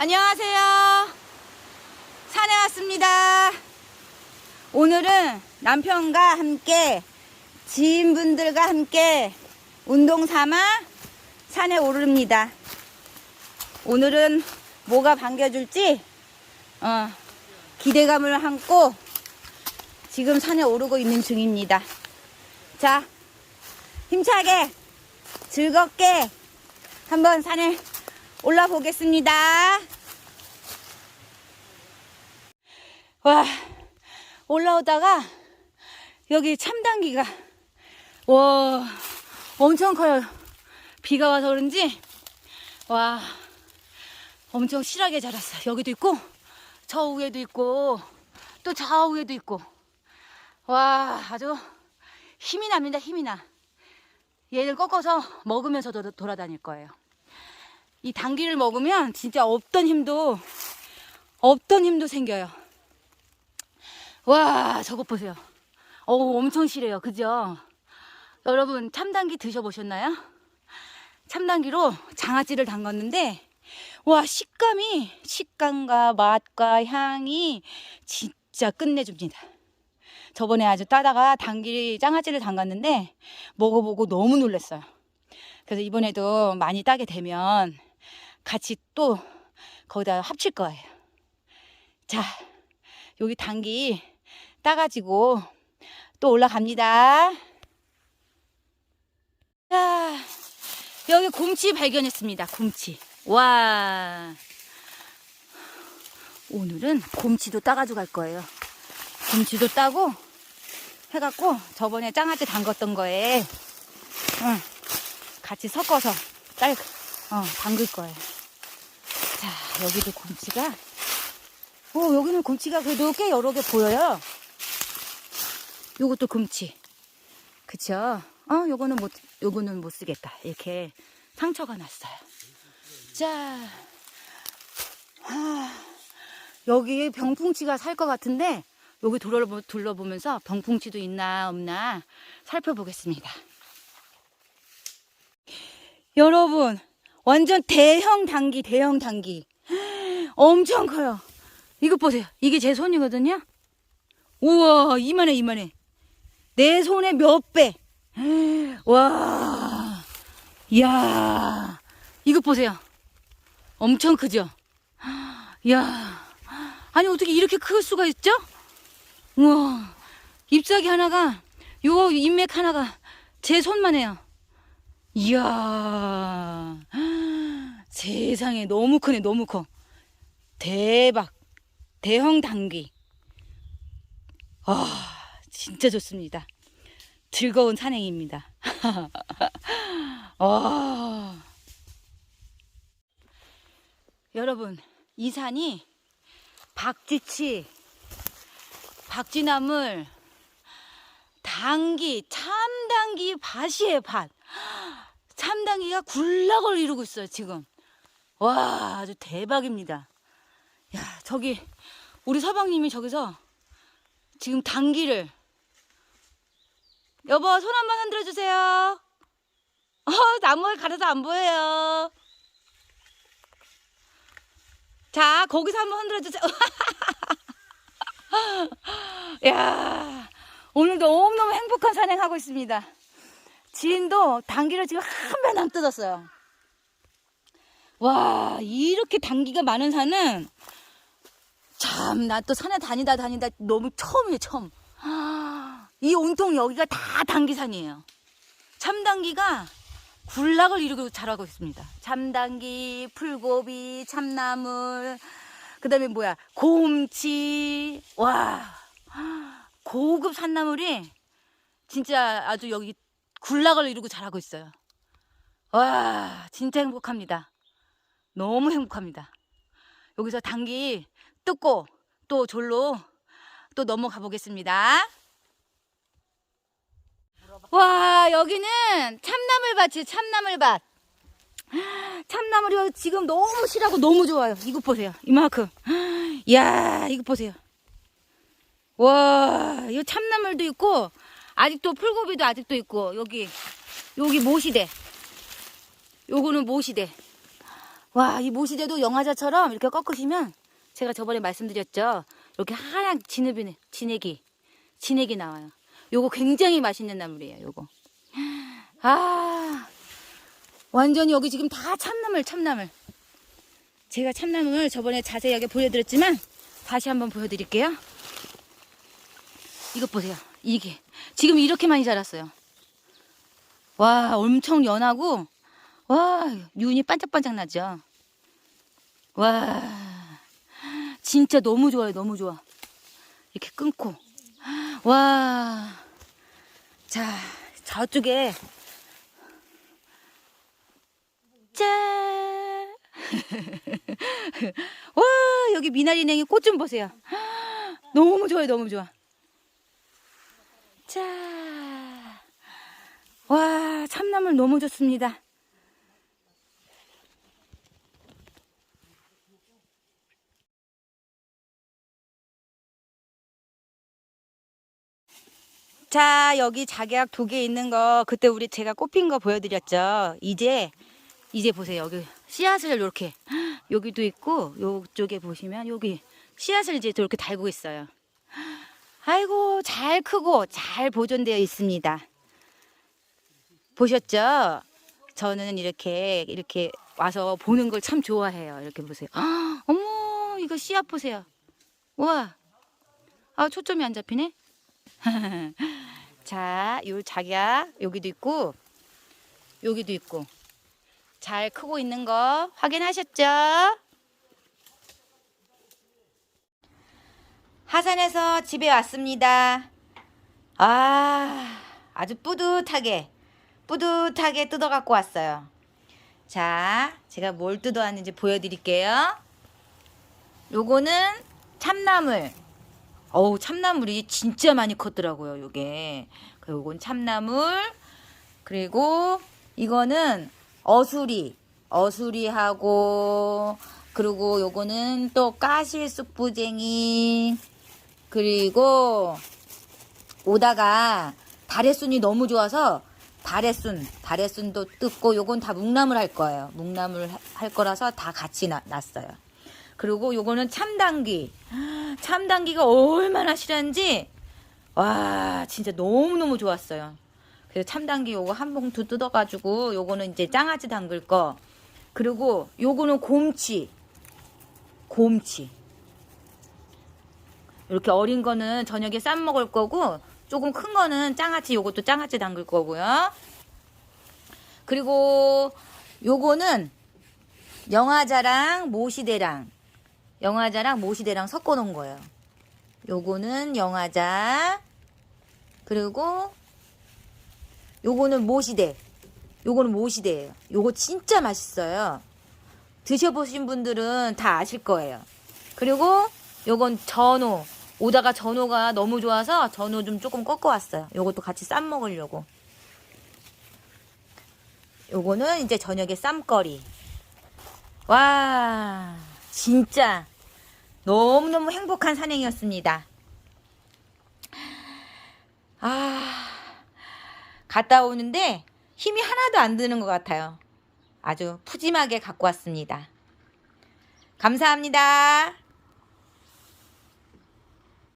안녕하세요. 산에 왔습니다. 오늘은 남편과 함께 지인분들과 함께 운동 삼아 산에 오릅니다. 오늘은 뭐가 반겨줄지 어, 기대감을 안고 지금 산에 오르고 있는 중입니다. 자, 힘차게 즐겁게 한번 산에 올라 보겠습니다. 와, 올라오다가 여기 참당기가 와 엄청 커요. 비가 와서 그런지 와 엄청 실하게 자랐어. 여기도 있고 저 위에도 있고 또 저 위에도 있고 와 아주 힘이 납니다. 힘이 나. 얘를 꺾어서 먹으면서 도- 돌아다닐 거예요. 이 당귀를 먹으면 진짜 없던 힘도 없던 힘도 생겨요. 와 저것 보세요. 어우 엄청 실해요. 그죠? 여러분 참당귀 드셔보셨나요? 참당귀로 장아찌를 담갔는데 와 식감이 식감과 맛과 향이 진짜 끝내줍니다. 저번에 아주 따다가 당귀 장아찌를 담갔는데 먹어보고 너무 놀랐어요. 그래서 이번에도 많이 따게 되면 같이 또 거기다 합칠 거예요. 자, 여기 당귀 따가지고 또 올라갑니다. 자, 여기 곰치 발견했습니다. 곰치. 와. 오늘은 곰치도 따가지고 갈 거예요. 곰치도 따고 해갖고 저번에 짱아찌 담갔던 거에 응, 같이 섞어서 딸, 어, 담글 거예요. 자, 여기도 곰치가, 오, 여기는 곰치가 그래도 꽤 여러 개 보여요. 요것도 곰치. 그쵸? 어, 요거는 못, 요거는 못 쓰겠다. 이렇게 상처가 났어요. 자, 아, 여기 병풍치가 살 것 같은데, 여기 둘러보, 둘러보면서 병풍치도 있나 없나 살펴보겠습니다. 여러분, 완전 대형 당기, 대형 당기. 엄청 커요. 이것 보세요. 이게 제 손이거든요. 우와, 이만해, 이만해. 내 손의 몇 배. 와, 이야, 이것 보세요. 엄청 크죠? 이야, 아니, 어떻게 이렇게 클 수가 있죠? 우와, 잎사귀 하나가, 요 잎맥 하나가 제 손만 해요. 이야, 세상에 너무 크네, 너무 커. 대박. 대형 당귀. 아, 진짜 좋습니다. 즐거운 산행입니다. 와. 여러분, 이 산이 박쥐치, 박쥐나물, 당귀, 참당귀 밭이에요, 밭. 참당귀가 굴락을 이루고 있어요, 지금. 와, 아주 대박입니다. 야, 저기, 우리 서방님이 저기서 지금 당귀를 여보, 손 한번 흔들어 주세요. 어, 나무에 가려서 안 보여요. 자, 거기서 한번 흔들어 주세요. 야, 오늘 너무너무 행복한 산행하고 있습니다. 지인도 당귀를 지금 한 번 안 뜯었어요. 와, 이렇게 당귀가 많은 산은 참, 나 또 산에 다니다 다니다 너무 처음이에요, 처음. 이 온통 여기가 다 당귀산이에요. 참당귀가 굴락을 이루고 자라고 있습니다. 참당귀, 풀고비, 참나물, 그 다음에 뭐야, 곰치, 와, 고급 산나물이 진짜 아주 여기 굴락을 이루고 자라고 있어요. 와, 진짜 행복합니다. 너무 행복합니다. 여기서 당귀 뜯고 또 졸로 또 넘어가 보겠습니다. 와 여기는 참나물밭이에요 참나물밭. 참나물이 지금 너무 실하고 너무 좋아요. 이거 보세요. 이만큼. 이야 이거 보세요. 와 이거 참나물도 있고 아직도 풀고비도 아직도 있고 여기 여기 모시대. 요거는 모시대 와, 이 모시대도 영화자처럼 이렇게 꺾으시면 제가 저번에 말씀드렸죠. 이렇게 하얀 진흙이, 진액이, 진액이 나와요. 요거 굉장히 맛있는 나물이에요, 요거. 아, 완전히 여기 지금 다 참나물, 참나물. 제가 참나물 저번에 자세하게 보여드렸지만 다시 한번 보여드릴게요. 이것 보세요. 이게. 지금 이렇게 많이 자랐어요. 와, 엄청 연하고, 와, 윤이 반짝반짝 나죠? 와, 진짜 너무 좋아요. 너무 좋아. 이렇게 끊고. 와, 자, 저쪽에, 짠! 와, 여기 미나리냉이 꽃 좀 보세요. 너무 좋아요. 너무 좋아. 자, 와, 참나물 너무 좋습니다. 자, 여기 작약 두 개 있는 거 그때 우리 제가 꼽힌 거 보여드렸죠. 이제 이제 보세요. 여기 씨앗을 이렇게 여기도 있고 요쪽에 보시면 여기 씨앗을 이제 이렇게 달고 있어요. 아이고 잘 크고 잘 보존되어 있습니다. 보셨죠? 저는 이렇게 이렇게 와서 보는 걸 참 좋아해요. 이렇게 보세요. 아, 어머 이거 씨앗 보세요. 와, 아 초점이 안 잡히네. 자, 요 작약 여기도 있고 여기도 있고 잘 크고 있는 거 확인하셨죠? 하산에서 집에 왔습니다. 아, 아주 뿌듯하게, 뿌듯하게 뜯어 갖고 왔어요. 자, 제가 뭘 뜯어 왔는지 보여드릴게요. 요거는 참나물. 어우, 참나물이 진짜 많이 컸더라고요, 요게. 요건 참나물. 그리고 이거는 어수리. 어수리하고, 그리고 요거는 또 까실 쑥부쟁이. 그리고 오다가 달의순이 너무 좋아서 달의순, 달의순도 뜯고 요건 다 묵나물 할 거예요. 묵나물 하- 할 거라서 다 같이 나- 놨어요. 그리고 요거는 참당귀. 참당귀가 얼마나 실한지 와 진짜 너무너무 좋았어요. 그래서 참당귀 요거 한 봉투 뜯어가지고 요거는 이제 장아찌 담글 거. 그리고 요거는 곰치. 곰치. 이렇게 어린 거는 저녁에 쌈 먹을 거고 조금 큰 거는 장아찌 요것도 장아찌 담글 거고요. 그리고 요거는 영화자랑 모시대랑 영화자랑 모시대랑 섞어 놓은 거예요. 요거는 영화자 그리고 요거는 모시대 요거는 모시대예요. 요거 진짜 맛있어요. 드셔보신 분들은 다 아실 거예요. 그리고 요건 전어. 오다가 전어가 너무 좋아서 전어 좀 조금 꺾어왔어요. 요것도 같이 쌈 먹으려고. 요거는 이제 저녁에 쌈거리. 와, 진짜 너무너무 행복한 산행이었습니다. 아, 갔다 오는데 힘이 하나도 안 드는 것 같아요. 아주 푸짐하게 갖고 왔습니다. 감사합니다.